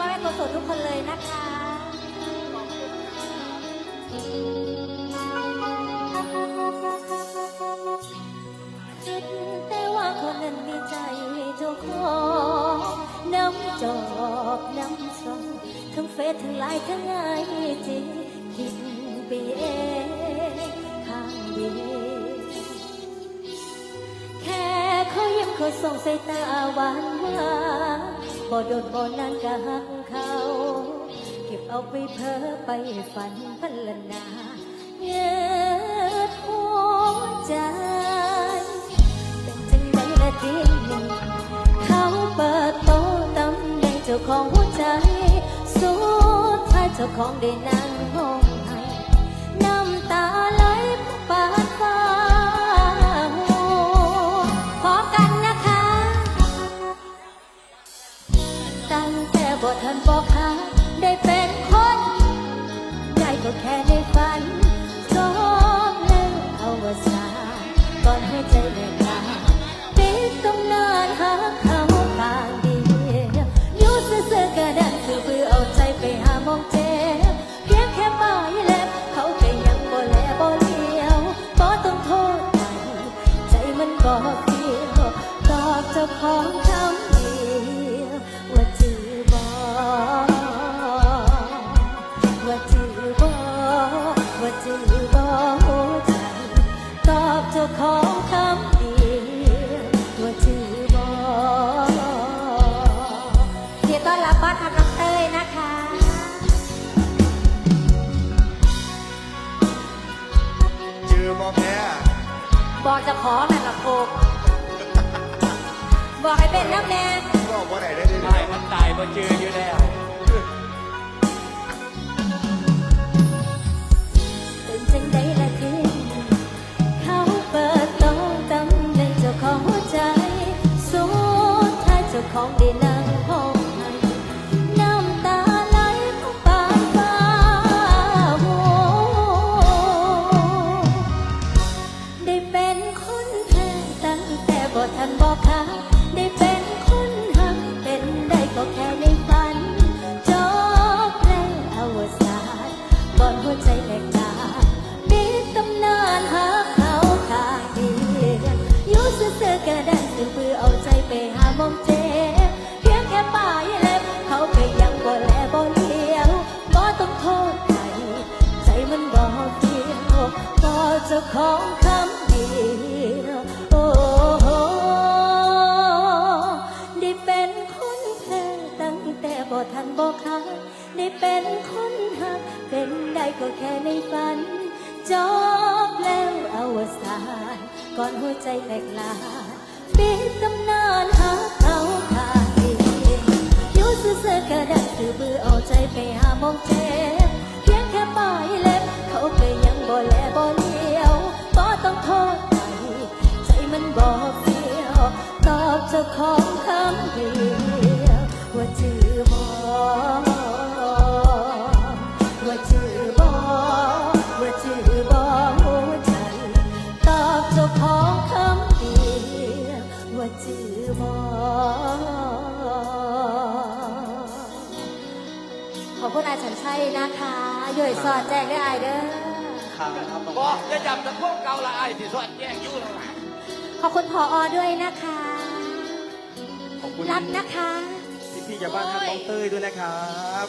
มาแม่คนโสดทุกคนเลยนะคะคิดแต่ว่าคนนั้นมีใจให้เจ้าของน้ำจอบน้ำซองทั้งเฟซทั้งไลน์ทั้งไอจีคิดไปเองข้างเดียวแค่เขายิ้มเขาส่งสายตาหวานหวาน บ่โดนบ่นานกะหักเขา เก็บเอาไปเพ้อไปฝันพันละนาเยืดหัวใจ เป็นจังไดละทีนี้เขาเปิดโตตำแหน่งเจ้าของหัวใจ สุดท้ายเจ้าของได้นั่งห้องให้น้ำตา นบอกค่ะได้เป็นคน ได้ก็แค่ในฝันจบแล้วเอาวสาก่อนให้ใจแหลกลาปิดตำนานหาเขาทางเดียวอยู่ซื่อๆก็ได้คือเบื่อเอาใจไปหามองเจ็บเพียงแค่ปลายเล็บเขาก็ยังบ่แลบ่เลี้ยวบ่ต้องโทษใจใจมันบ่เฟียวตอบเจ้าของคำเเจ้าของคำเดียวว่าจือบ่เดี๋ยวต้อนรับบ้านทำน้องเต้ยนะคะจือบ่แพ้บอกเจะของนั่นละโคกบอกให้เป็นน้ำแดงก็บ่ได้ได้ได้ตายมันตายมาเจออยู่แล้ว แต่บ่ทันบอกค่ะได้เป็นคนหักเป็นได้ก็แค่ในฝันจบแล้วอวสานก่อนหัวใจแตกจากมีตำนานหาเขาขางเดียวอยู่ซื่อๆก็ได้คือเพื่อเอาใจไปหามองเจ็บเพียงแค่ปลายเล็บเขาก็ยังบ่แลบ่เลี้ยวบ่ต้องโทษใครใจมันบ่เกี่ยวก็เจ้าของคำ ได้เป็นคนหัก เป็นได้ก็แค่ในฝัน จบแล้วอวสานก่อนหัวใจแตกลาปิดตำนานหาเขาขาดเอยู่ซื่อๆก็ได้คือเบื่อเอาใจไปหามองเจ็บเพียงแค่ปลายเล็บ เขาก็ยังบ่แลบ่เลี้ยวบ่ต้องโทษใครใจมันบอกเดียว ตอบเจ้าของคำเดียว ขอบคุณอาฉันชัยนะคะย่อยสอดแจ้งได้อายเด้อครับครับบอกจะจับตะโพกเกาละไอ้ที่สวัสดแย่งอยู่แล้วล่ะขอบคุณพออด้วยนะคะ ขอบคุณรักนะคะ พี่ๆชาวบ้านครับน้องเต้ยด้วยนะครับ